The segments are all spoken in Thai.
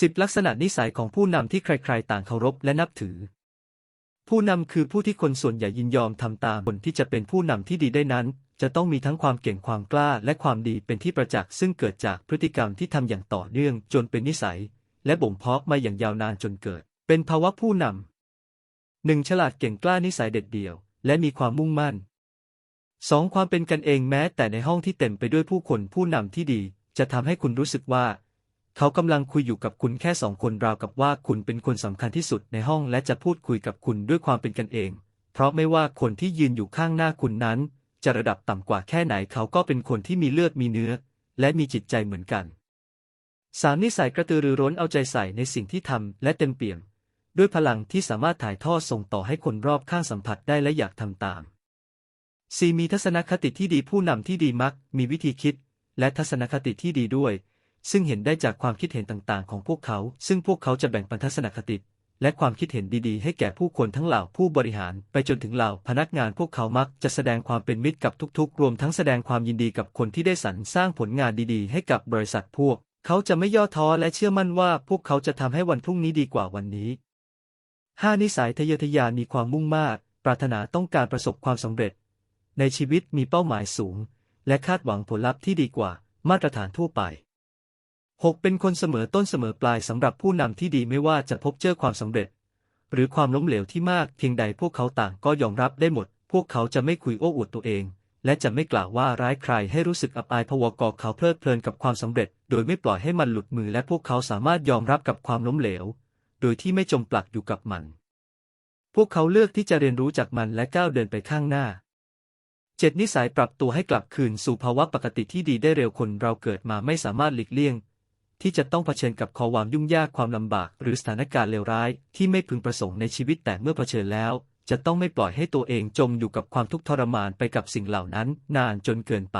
สิบลักษณะนิสัยของผู้นำที่ใครๆ ต่างเคารพและนับถือ ผู้นำคือผู้ที่คนส่วนใหญ่ยินยอมทำตามคนที่จะเป็นผู้นำที่ดีได้นั้น จะต้องมีทั้งความเก่งความกล้าและความดีเป็นที่ประจักษ์ซึ่งเกิดจากพฤติกรรมที่ทำอย่างต่อเนื่องจนเป็นนิสัย และบ่มเพาะมาอย่างยาวนานจนเกิด เป็นภาวะผู้นำหนึ่งฉลาดเก่งกล้านิสัยเด็ดเดี่ยว และมีความมุ่งมั่นสองความเป็นกันเองแม้แต่ในห้องที่เต็มไปด้วยผู้คนผู้นำที่ดี จะทำให้คุณรู้สึกว่า เขากำลังคุยอยู่กับคุณแค่สองคนราวกับว่าคุณเป็นคนสำคัญที่สุดในห้องและจะพูดคุยกับคุณด้วยความเป็นกันเอง เพราะไม่ว่าคนที่ยืนอยู่ข้างหน้าคุณนั้น จะระดับต่ำกว่าแค่ไหนเขาก็เป็นคนที่มีเลือดมีเนื้อ และมีจิตใจเหมือนกันสามนิสัยกระตือรือร้นเอาใจใส่ในสิ่งที่ทำและเต็มเปี่ยม ด้วยพลังที่สามารถถ่ายทอดส่งต่อให้คนรอบข้างสัมผัสได้และอยากทำตาม 4. มีทัศนคติที่ดีผู้นำที่ดีมัก มีวิธีคิด และทัศนคติที่ดีด้วย ซึ่งเห็นได้จากความคิดเห็นต่างๆ ของพวกเขา ซึ่งพวกเขาจะแบ่งปันทัศนคติ และความคิดเห็นดีๆ ให้แก่ผู้คนทั้งเหล่าผู้บริหาร ไปจนถึงเหล่าพนักงานพวกเขามักจะแสดงความเป็นมิตรกับทุกๆ รวมทั้งแสดงความยินดีกับคนที่ได้สรรสร้างผลงานดีๆ ให้กับบริษัทพวก เขาจะไม่ย่อท้อและเชื่อมั่นว่าพวกเขาจะทำให้วันพรุ่งนี้ดีกว่าวันนี้ 5. นิสัยทะเยอทะยานมีความมุ่งมากปรารถนาต้องการประสบความสำเร็จ ในชีวิตมีเป้าหมายสูง และคาดหวังผลลัพธ์ที่ดีกว่ามาตรฐานทั่วไป 6. เป็นคนเสมอต้นเสมอปลายสำหรับผู้นำที่ดีไม่ว่าจะพบเจอความสำเร็จ หรือความล้มเหลวที่มากเพียงใดพวกเขาต่างก็ยอมรับได้หมด พวกเขาจะไม่คุยโอ้อวดตัวเอง และจะไม่กล่าวว่าร้ายใครให้รู้สึกอับอายพวกอเขาเพลิดเพลินกับความสำเร็จ โดยไม่ปล่อยให้มันหลุดมือและพวกเขาสามารถยอมรับกับความล้มเหลว โดยที่ไม่จมปลักอยู่กับมัน พวกเขาเลือกที่จะเรียนรู้จากมันและก้าวเดินไปข้างหน้าเจ็ดนิสัยปรับตัวให้กลับคืนสู่ภาวะปกติที่ดีได้เร็วคนเราเกิดมาไม่สามารถหลีกเลี่ยง ที่จะต้องเผชิญกับความยุ่งยากความลำบาก หรือสถานการณ์เลวร้ายที่ไม่พึงประสงค์ในชีวิตแต่เมื่อเผชิญแล้ว จะต้องไม่ปล่อยให้ตัวเองจมอยู่กับความทุกข์ทรมานไปกับสิ่งเหล่านั้น นานจนเกินไป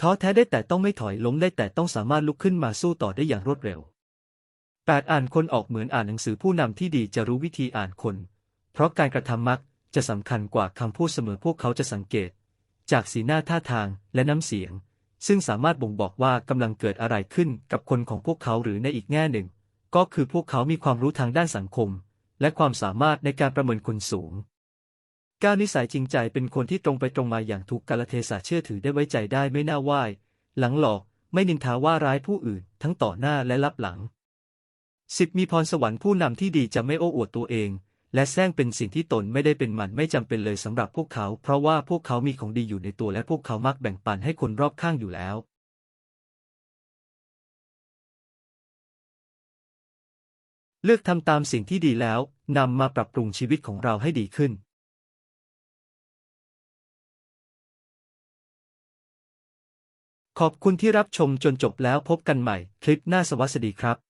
ท้อแท้ได้แต่ต้องไม่ถอยล้มได้แต่ต้องสามารถลุกขึ้นมาสู้ต่อได้อย่างรวดเร็ว 8. อ่านคนออกเหมือนอ่านหนังสือผู้นำที่ดีจะรู้วิธีอ่านคน เพราะการกระทำมักจะสำคัญกว่าคำพูดเสมอพวกเขาจะสังเกต จากสีหน้าท่าทางและน้ำเสียง ซึ่งสามารถบ่งบอกว่ากำลังเกิดอะไรขึ้นกับคนของพวกเขาหรือในอีกแง่หนึ่ง ก็คือพวกเขามีความรู้ทางด้านสังคม และความสามารถในการประเมินคนสูงก้านิสัยจริงใจเป็นคนที่ตรงไปตรงมาอย่างถูกกาลเทศะเชื่อถือได้ไว้ใจได้ไม่น่าไหว้หลังหลอกไม่นินทาว่าร้ายผู้อื่น ทั้งต่อหน้าและลับหลังสิบมีพรสวรรค์ผู้นำที่ดีจะไม่โอ้อวดตัวเอง และแซงเป็นสิ่งที่ตนไม่ได้เป็นมันไม่จำเป็นเลยสำหรับพวกเขา เพราะว่าพวกเขามีของดีอยู่ในตัวและพวกเขามักแบ่งปันให้คนรอบข้างอยู่แล้ว เลือกทำตามสิ่งที่ดีแล้วนำมาปรับปรุงชีวิตของเราให้ดีขึ้น ขอบคุณที่รับชมจนจบแล้วพบกันใหม่ คลิปหน้าสวัสดีครับ